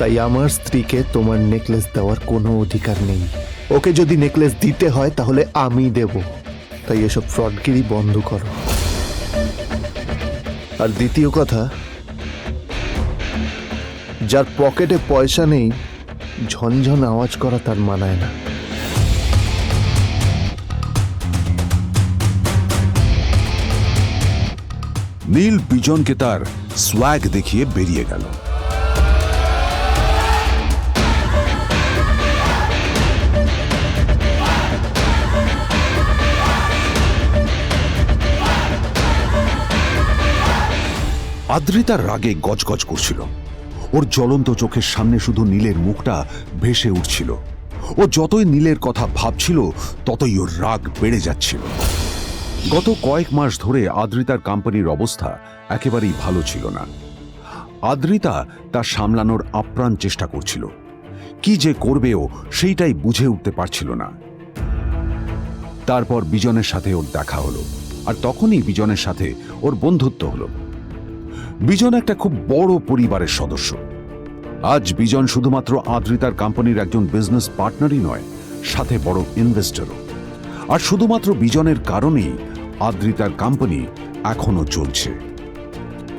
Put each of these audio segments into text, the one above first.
তাই আমার স্ত্রীকে তোমার নেকলেস দেওয়ার কোনো অধিকার নেই। ওকে যদি নেকলেস দিতে হয়, তাহলে আমি দেব। তাই এসব ফ্রডগিরি বন্ধ করো। আর দ্বিতীয় কথা, যার পকেটে পয়সা নেই, ঝনঝন আওয়াজ করা তার মানায় না। নীল বিজনকে তার সোয়াগ দেখিয়ে বেরিয়ে গেল। আদ্রিতার রাগে গজগজ করছিল। ওর জ্বলন্ত চোখের সামনে শুধু নীলের মুখটা ভেসে উঠছিল। ও যতই নীলের কথা ভাবছিল, ততই ওর রাগ বেড়ে যাচ্ছিল। গত কয়েক মাস ধরে আদ্রিতার কোম্পানির অবস্থা একেবারেই ভালো ছিল না। আদ্রিতা তা সামলানোর আপ্রাণ চেষ্টা করছিল। কি যে করবেও সেইটাই বুঝে উঠতে পারছিল না। তারপর বিজনের সাথে ওর দেখা হলো। আর তখনই বিজনের সাথে ওর বন্ধুত্ব হলো। বিজন একটা খুব বড় পরিবারের সদস্য। আজ বিজন শুধুমাত্র আদ্রিতার কোম্পানির একজন বিজনেস পার্টনারই নয়, সাথে বড় ইনভেস্টরও আর শুধুমাত্র বিজনের কারণেই আদ্রিতার কোম্পানি এখনও চলছে।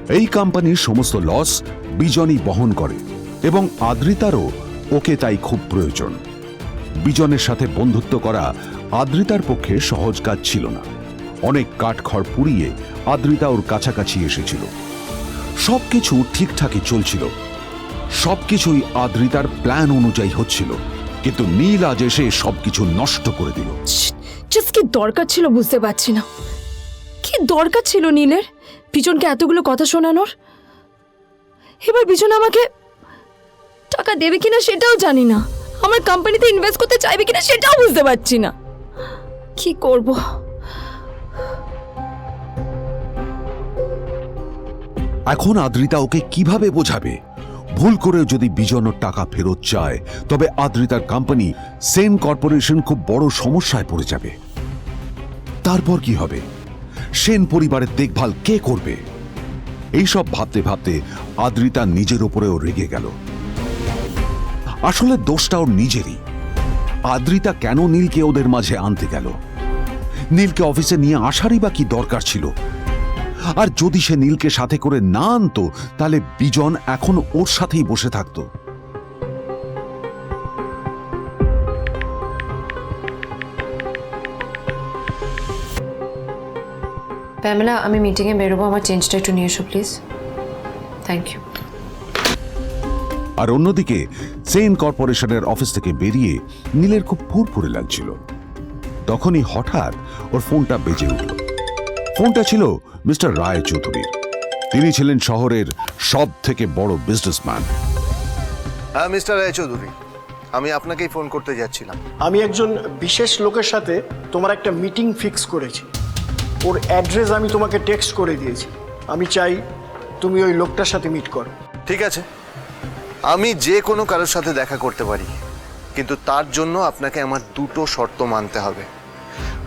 এই কোম্পানির সমস্ত লস বিজনই বহন করে এবং আদ্রিতারও ওকে তাই খুব প্রয়োজন। বিজনের সাথে বন্ধুত্ব করা আদ্রিতার পক্ষে সহজ কাজ ছিল না। অনেক কাঠখড় পুড়িয়ে আদ্রিতা ওর কাছাকাছি এসেছিল। সবকিছু ঠিকঠাকই চলছিল। সবকিছুই আদ্রিতার প্ল্যান অনুযায়ী হচ্ছিল। কিন্তু নীল আজ এসে সবকিছু নষ্ট করে দিল। জাস্ট কি দরকার ছিল বুঝতে পারছি না। কি দরকার ছিল নীলের? পিছনকে এতগুলো কথা শোনানোর? এবার বিজন আমাকে টাকা দেবে কিনা সেটাও জানি না। আমার কোম্পানিতে ইনভেস্ট করতে চাইবে কিনা সেটাও বুঝতে পারছি না। কি করব? এখন আদ্রিতা ওকে কীভাবে বোঝাবে? ভুল করে যদি বিজন টাকা ফেরত চায়, তবে আদ্রিতার কোম্পানি সেন কর্পোরেশন খুব বড় সমস্যায় পড়ে যাবে। তারপর কি হবে? সেন পরিবারের দেখভাল কে করবে? এইসব ভাবতে ভাবতে আদ্রিতা নিজের ওপরেও রেগে গেল। আসলে দোষটা ওর নিজেরই। আদ্রিতা কেন নীলকে ওদের মাঝে আনতে গেল? নীলকে অফিসে নিয়ে আসারই বা কি দরকার ছিল? আর যদি সে নীলকে সাথে করে না আনতো তাহলে বিজন এখন ওর সাথেই বসে থাকতো। প্যামেলা আমি মিটিংয়ে বেরোবো আমার চেঞ্জটা একটু নিয়ে এসো প্লিজ থ্যাংক ইউ আর অন্যদিকে সেন কর্পোরেশনের অফিস থেকে বেরিয়ে নীলের খুব ফুরফুরে লাগছিল। তখনই হঠাৎ ওর ফোনটা বেজে উঠল। ফোনটা ছিল মিস্টার রায় চৌধুরীর তিনি ছিলেন শহরের সব থেকে বড় বিজনেসম্যান হ্যাঁ মিস্টার রায়চৌধুরী আমি আপনাকেই ফোন করতে যাচ্ছিলাম। আমি একজন বিশেষ লোকের সাথে তোমার একটা মিটিং ফিক্স করেছি। ওর অ্যাড্রেস আমি তোমাকে টেক্সট করে দিয়েছি। আমি চাই তুমি ওই লোকটার সাথে মিট করো। ঠিক আছে। আমি যে কোনো কারোর সাথে দেখা করতে পারি। কিন্তু তার জন্য আপনাকে আমার দুটো শর্ত মানতে হবে।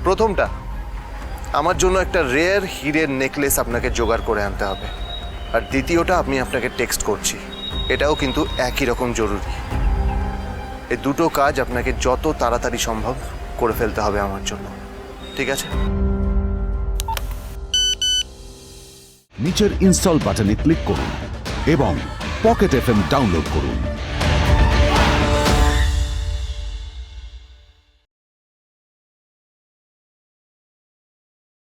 প্রথমটা আমার জন্য একটা রেয়ার হিরের নেকলেস আপনাকে জোগাড় করে আনতে হবে। আর দ্বিতীয়টা আমি আপনাকে টেক্সট করছি। এটাও কিন্তু একই রকম জরুরি। এই দুটো কাজ আপনাকে যত তাড়াতাড়ি সম্ভব করে ফেলতে হবে আমার জন্য। ঠিক আছে? নিচের ইনস্টল বাটনে ক্লিক করুন এবং পকেট এফএম ডাউনলোড করুন।